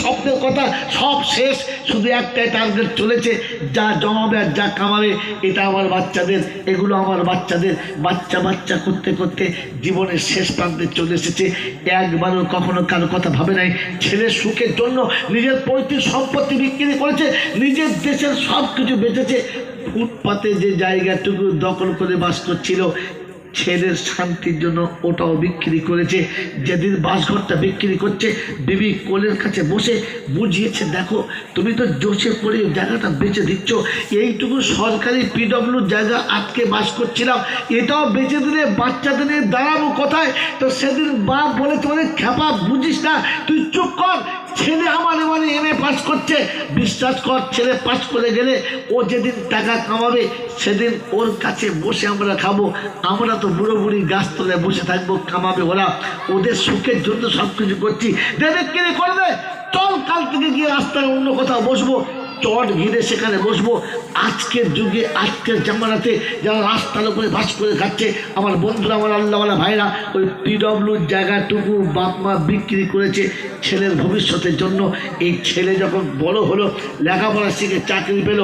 স্বপ্নের কথা সব শেষ, শুধু একটাই টার্গেট চলেছে, যা জমাবে আর যা কামাবে, এটা আমার বাচ্চাদের, এগুলো আমার বাচ্চাদের, বাচ্চা বাচ্চা করতে করতে জীবনের শেষ প্রান্তে চলে এসেছে। একবারও কখনো কারও কথা ভাবে নাই ছেলের সুখের জন্য নিজের পৈতৃক সম্পত্তি বিক্রি করেছে, নিজের দেশের সব কিছু বেঁচেছে। ফুটপাতে যে জায়গাটুকু দখল করে বাস করছিল ছেলের শান্তির জন্য ওটাও বিক্রি করেছে। যেদিন বাসঘরটা বিক্রি করছে, বিবি কোলের কাছে বসে বুঝিয়েছে, দেখো, তুমি তো জোশে পড়ে জায়গাটা বেচে দিচ্ছ। এইটুকু সরকারি পিডব্লিউ জায়গা আটকে বাস করছিলাম। এটাও বেচে দিলে বাচ্চাদের দাঁড়াবো কোথায়? তো সেদিন বাপ বলে, তোমাদের খ্যাপা বুঝিস না, তুই চুপ কর ছেলে আমার মানে এম করছে বিশ্বাস কর, ছেলে পাস করে গেলে ও যেদিন টাকা কামাবে, সেদিন ওর কাছে বসে আমরা খাব। আমরা তো বুড়ো বুড়ি গাছ তোলে বসে থাকব, কামাবে ওরা। ওদের সুখের জন্য সব কিছু করছি। দেবে কিনে করবে? চল কাল থেকে গিয়ে রাস্তায় অন্য কোথাও বসবো। চট ঘিরে সেখানে বসবো। আজকের যুগে, আজকের জামানাতে যারা রাস্তার উপরে ভাস করে খাচ্ছে, আমার বন্ধুরা, আমার আল্লাহওয়ালা ভাইরা, ওই পিডব্লিউর জায়গাটুকু বাপ মা বিক্রি করেছে ছেলের ভবিষ্যতের জন্য। এই ছেলে যখন বড় হলো, লেখাপড়া শিখে চাকরি পেল,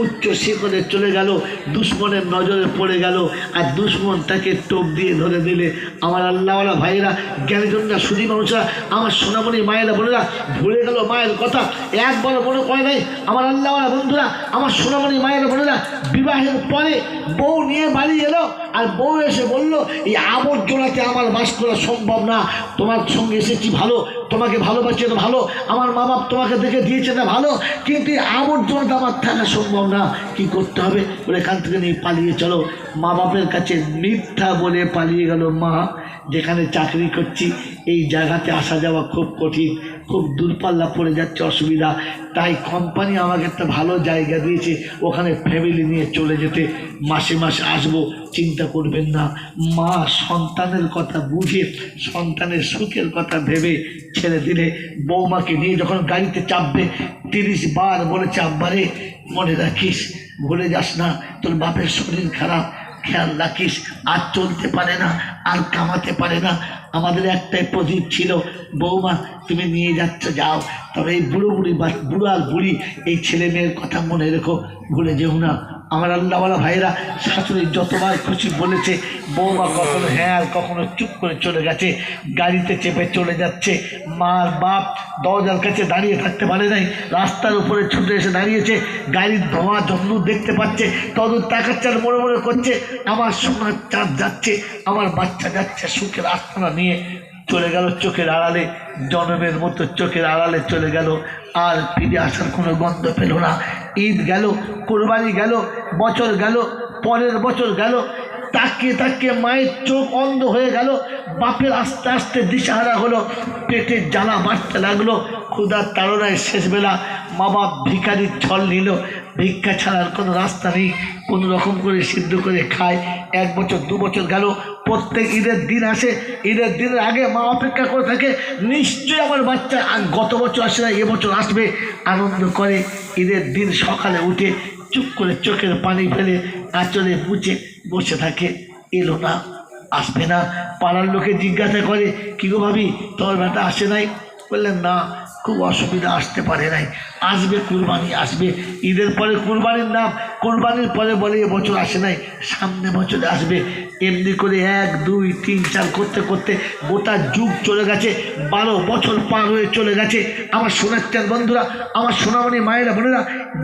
উচ্চ শিখরে চলে গেল, দুশ্মনের নজরে পড়ে গেল, আর দুশ্মন তাকে টোপ দিয়ে ধরে দিলে। আমার আল্লাহওয়ালা ভাইরা জ্ঞানীজনরা সুদী মানুষরা, আমার সোনামণি মায়েরা বোনেরা, ভুলে গেল মায়ের কথা। একবার মনে করে নাই, আমার আল্লাহওয়ালা বন্ধুরা, আমার সোনামণি মায়ের বোনেরা, বিবাহের পরে বউ নিয়ে বাড়ি এলো আর বউ এসে বলল, এই আবর্জনাতে আমার বাস করা সম্ভব না। তোমার সঙ্গে এসেছি ভালো, তোমাকে ভালোবাসি না ভালো, আমার মা বাপ তোমাকে দেখে দিয়েছে না ভালো, কিন্তু এই আবর্জনাটা আমার থাকা সম্ভব না। কি করতে হবে? বলে এখান থেকে নিয়ে পালিয়ে চলো। মা বাপের কাছে মিথ্যা বলে পালিয়ে গেল মা। যেখানে চাকরি করছি, এই জায়গাতে আসা যাওয়া খুব কঠিন। খুব দূরপাল্লা পড়ে যাচ্ছে অসুবিধা। তাই কোম্পানি আমাকে একটা ভালো জায়গা দিয়েছে, ওখানে ফ্যামিলি নিয়ে চলে যেতে। মাসে মাসে আসব, চিন্তা করবেন না। মা সন্তানের কথা বুঝে, সন্তানের সুখের কথা ভেবে ছেড়ে দিলে বৌমাকে নিয়ে যখন গাড়িতে চাপবে, তিরিশ বার বলেছে, আব্বারে, মনে রাখিস, ভুলে যাস না, তোর বাপের শরীর খারাপ খেয়াল রাখিস আর চলতে পারে না, আর কামাতে পারে না। আমাদের একটাই প্রদীপ ছিল, বৌমা, তুমি নিয়ে যাচ্ছ, যাও। তবে এই বুড়ো বুড়ি বা বুড়ো আর বুড়ি, এই ছেলে মেয়ের কথা মনে রেখো, ভুলে যেও না। আমার আল্লাহওয়ালা ভাইরা, শাশুড়ি যতবার খুশি বলেছে, বৌমা কখনো হ্যাঁ আর কখনো চুপ করে চলে গেছে, গাড়িতে চেপে চলে যাচ্ছে, মার বাপ দরজার কাছে দাঁড়িয়ে থাকতে পারে নাই, রাস্তার উপরে ছুটে এসে দাঁড়িয়েছে, গাড়ির ধোঁয়া যতদূর দেখতে পাচ্ছে তদূর তাকাচ্ছে আর মনে মনে করছে, আমার সোনার চাঁদ যাচ্ছে, আমার বাচ্চা যাচ্ছে সুখের আস্তানা নিয়ে, চলে গেল চোখের আড়ালে, জনমের মতো চোখের আড়ালে চলে গেল, আর ফিরে আসার কোনো গন্ধ পেল না ঈদ গেল, কোরবানি গেল, বছর গেল, পরের বছর গেল, তাকে তাকে মায়ের চোখ অন্ধ হয়ে গেল, বাপের আস্তে আস্তে দিশাহারা হলো, পেটে জ্বালা বাড়তে লাগল, ক্ষুধার তাড়নায় শেষবেলা মা বাপ ভিখারির ছল নিল ভিক্ষা ছাড়ার কোনো রাস্তা নেই। কোনো রকম করে সিদ্ধ করে খায়। এক বছর, দু বছর গেল, প্রত্যেক ঈদের দিন আসে। ঈদের দিনের আগে মা অপেক্ষা করে থাকে, নিশ্চয়ই আমার বাচ্চা গত বছর আসে না এবছর আসবে। আনন্দ করে ঈদের দিন সকালে উঠে চুপ করে চোখের পানি ফেলে আঁচলে মুছে বসে থাকে। এলো না, আসবে না। পাড়ার লোকে জিজ্ঞাসা করে, কী গো ভাবি তোমার বেটা আসে নাই? বললেন না, খুব অসুবিধা আসতে পারে নাই। আসবে কুরবানি, আসবে। ঈদের পরে কুরবানির নাম, কুরবানির পরে বলে বছর আসে নাই, সামনে বছরে আসবে। এমনি করে এক, দুই, তিন, চার করতে করতে গোটা যুগ চলে গেছে, বারো বছর পার হয়ে চলে গেছে। আমার সোনাচ্চার বন্ধুরা, আমার সোনামণি মায়েরা বোনেরা,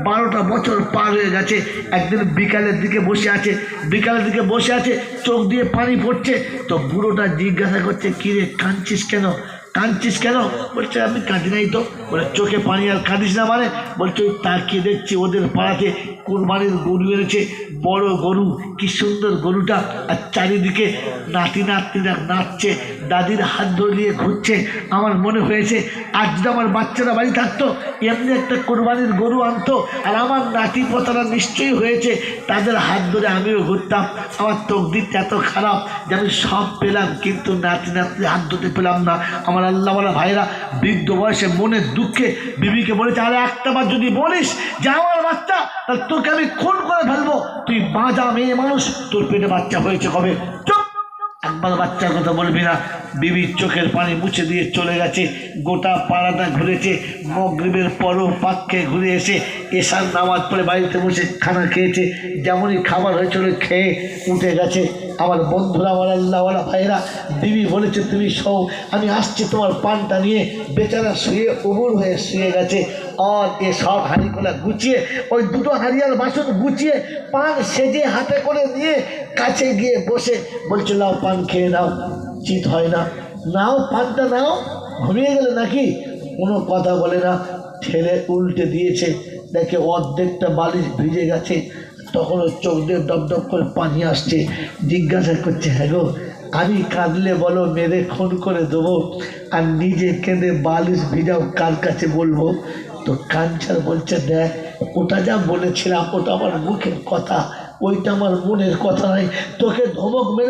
বারোটা বছর পার হয়ে গেছে, একদিন বিকালের দিকে বসে আছে, বিকালের দিকে বসে আছে, চোখ দিয়ে পানি পড়ছে, তো বুড়োটা জিজ্ঞাসা করছে, কিরে, কাঁদছিস কেন? কাঁদছিস কেন? বলছে, আমি কাঁদি নাই তো। বলে, চোখে পানি আর কাঁদিস না মানে? বলছে, ওই তাকিয়ে দেখছি, ওদের পাড়াতে কোরবানির গরু এনেছে। বড় গরু, কি সুন্দর গরুটা। আর চারিদিকে নাতি নাতনিরা নাচছে, দাদির হাত ধরে নিয়ে ঘুরছে। আমার মনে হয়েছে, আজ যদি আমার বাচ্চারা বাড়ি থাকতো, এমনি একটা কোরবানির গরু আনতো, আর আমার নাতি পোতারা নিশ্চয়ই হয়েছে, তাদের হাত ধরে আমিও ঘুরতাম। আমার তকদিরটা এত খারাপ যে আমি সব পেলাম, কিন্তু নাতি নাতনি হাত ধরতে পেলাম না। আমার আল্লাহওয়ালা ভাইরা, বৃদ্ধ বয়সে মনের দুঃখে বিবিকে বলেছে আরে একটা বার যদি বলিস যে আমার বাচ্চা, তাহলে তোকে আমি খুন করে ফেলব। তুই বাঁচা মেয়ে মানুষ, তোর পেটে বাচ্চা হয়েছে কবে? একবার বাচ্চার কথা বলবি না। বিবির চোখের পানি মুছে দিয়ে চলে গেছে। গোটা পাড়াটা ঘুরেছে। মগরিবের পরও পাককে ঘুরে এসে এসার নামাজ পড়ে বাড়িতে বসে খানা খেয়েছে। যেমনই খাবার হয়েছিল, খেয়ে উঠে গেছে। আমার বন্ধুরা, আমার আল্লাহওয়ালা ভাইরা বিবি বলেছে, তুমি সৌ আমি আসছি তোমার পানটা নিয়ে। বেচারা শুয়ে উবুর হয়ে শুয়ে গেছে। আর এ সব হাঁড়িগুলা গুছিয়ে, ওই দুটো হাঁড়িয়ার বাসন গুছিয়ে, পান সেজে হাতে করে নিয়ে কাছে গিয়ে বসে বলছে, নাও পান খেয়ে নাও, চিত হয় না। নাও, পানটা নাও, ঘুমিয়ে গেলে নাকি? কোনো কথা বলে না। ঠেলে উল্টে দিয়েছে, দেখে অর্ধেকটা বালিশ ভিজে গেছে। তখন ওর চোখ দিয়ে ডব করে পানি আসছে, জিজ্ঞাসা করছে হ্যাঁ গো, আমি কাঁদলে বলো, মেরে খুন করে দেবো আর নিজে কেঁদে বালিশ ভিজাও কার কাছে বলব? তো কাঞ্চার বলছে, দেখ, ওটা যা বলেছিলাম, ওটা আমার মুখের কথা, ওইটা আমার মনের কথা নাই তোকে ধমক মেরে